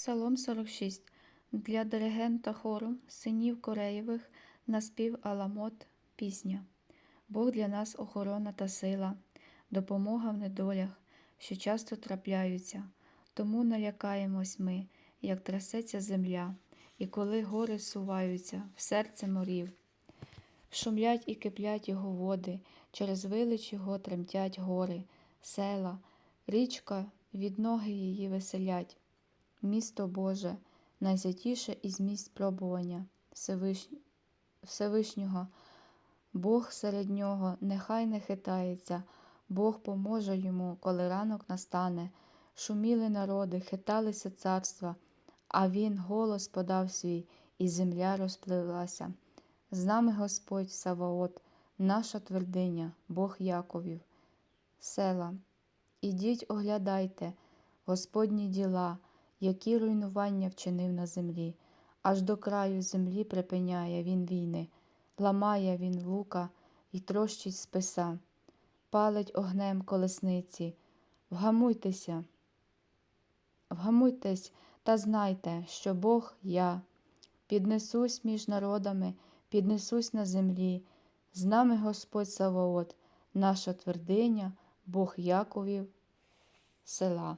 Псалом 46 для диригента хору синів Кореєвих наспів Аламот пісня. Бог для нас охорона та сила, допомога в недолях, що часто трапляються, тому налякаємось ми, як трясеться земля, і коли гори суваються в серце морів. Шумлять і киплять його води, через велич його тремтять гори, села, річка від ноги її веселять. Місто Боже, найсвятіше із місць пробування Всевиш... Всевишнього, Бог серед нього нехай не хитається, Бог поможе йому, коли ранок настане. Шуміли народи, хиталися царства, а він голос подав свій, і земля розпливлася. З нами Господь Саваот, наша твердиня, Бог Яковів. Села, ідіть, оглядайте, Господні діла, які руйнування вчинив на землі, аж до краю землі припиняє він війни, ламає він лука і трощить списа, палить огнем колесниці. Вгамуйтеся, вгамуйтесь та знайте, що Бог я. Піднесусь між народами, піднесусь на землі. З нами Господь Саваот, наша твердиня, Бог Яковів, села.